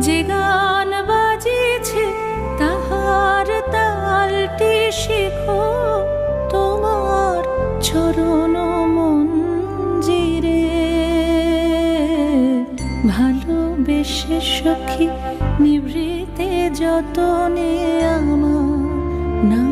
যে গান বাজেছে তাহার তালটি শেখো। তোমার চরণ মঞ্জিরে। ভালোবেসে সখী, নিভৃতে যতনে আমার না